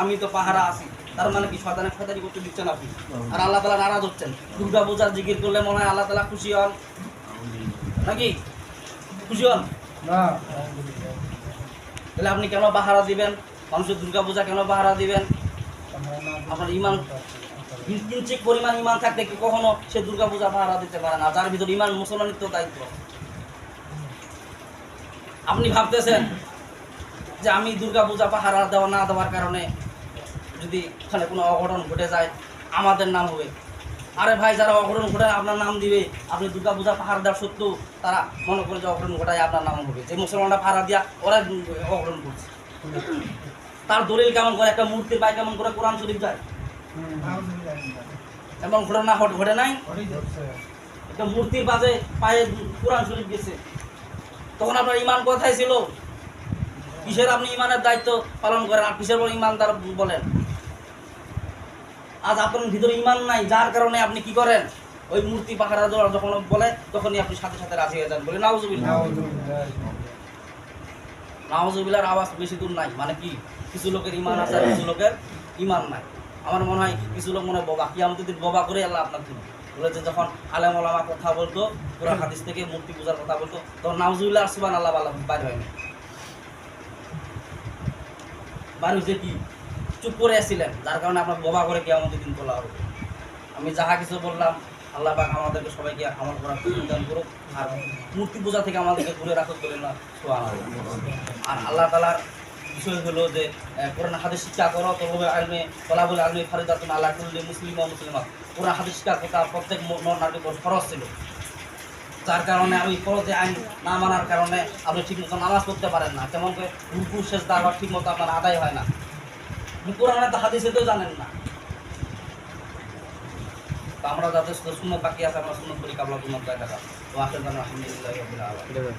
আমি তো পাহারা আছি তার মানে কি শয়তানের শয়তানি করতে দিচ্ছেন আপনি? আর আল্লাহ তালা নারাজ হচ্ছেন। দুর্গা পূজার জিকির করলে মনে হয় আল্লাহ তালা খুশি হন। নাকি? খুশি হন? না। তাহলে আপনি কেন পাহারা দিবেন? মানুষের দুর্গা পূজা কেন পাহারা দিবেন? আপনার ইমান কিঞ্চিত পরিমাণ ইমান থাকতে কি কখনো সে দুর্গা পূজা পাহারা দিতে পারে না? যার ভিতর ইমান মুসলমানের তো দায়িত্ব। আপনি ভাবতেছেন যে আমি দুর্গা পূজা পাহারা দেওয়া না দেওয়ার কারণে যদি ওখানে কোনো অঘটন ঘটে যায়, আমাদের নাম হবে। আরে ভাই, যারা অঘটন ঘটায় আপনার নাম দিবে, আপনি দুর্গা পূজা পাহারা দেওয়ার সত্ত্বেও তারা মনে করে যে অঘটন ঘটায় আপনার নাম হবে। যে মুসলমানরা পাহারা দিয়া ওরা অঘটন করছে। তার দলিল কেমন করে, একটা মূর্তির পায় কেমন করে কোরআন শরীফ যায়? এমন ঘটনা ঘট ঘটে নাই? একটা মূর্তির পাশে পায়ে কোরআন শরীফ গেছে। তখন আপনার ইমান কোথায় ছিল? কিসের আপনি ইমানের দায়িত্ব পালন করেন? আর কিসের বড় ইমানদার বলেন? আজ আপনার ভিতরে ইমান নাই, যার কারণে আপনি কি করেন? ওই মূর্তি পাহারা যখন বলে, তখনই আপনি সাথে সাথে রাজি হয়ে যান বলে নাউজুবিল্লাহ। নাউজুবিল্লাহর আওয়াজ বেশি দূর নাই মানে কি? কিছু লোকের ইমান আছে কিছু লোকের ইমান নাই। আমার মনে হয় কিছু লোক মনে হয় বোবা। কি আমাদের বোবা করে আল্লাহ আপনার দিন বলেছে যখন আলেম ওলামা কথা বলতো কোরআন হাদিস থেকে মূর্তি পূজার কথা বলতো, তখন নাউজুবিল্লাহ আর সুবান আল্লাহ আল্লাহ বাইর হয় না বাইর হয়েছে কি চুপ করে আসছিলেন যার কারণে আপনার বোবা করে কি আমাদের দিন তোলা হবে। আমি যাহা কিছু বললাম, আল্লাহ পাক আমাদেরকে সবাইকে আমল করার দান করুক, আর মূর্তি পূজা থেকে আমাদেরকে দূরে রাখুক বলে না। আর আল্লাহ তালার বিষয় হলো যে কোরআন হাদিস শিক্ষা করো তবে আলমে বলে আলমে ফারিদাতুন আল্লাহ মুসলিম ও মুসলিমা কোরআন হাদিস শিক্ষা কথা প্রত্যেক নর খরচ ছিল। যার কারণে আমি ফরজে আইন না মানার কারণে আপনি ঠিক মতো নামাজ করতে পারেন না। কেমন করে রুকু শেষ ঠিক মতো আপনার আদায় হয় না। রুকুর আমরা তো হাদিসে সেতেও জানেন না। আমরা যাতে সুন্দর বাকি আছে, আমরা সুন্দর করি কাবলা কোনো দেখা তো আসলে আলহামদুলিল্লাহ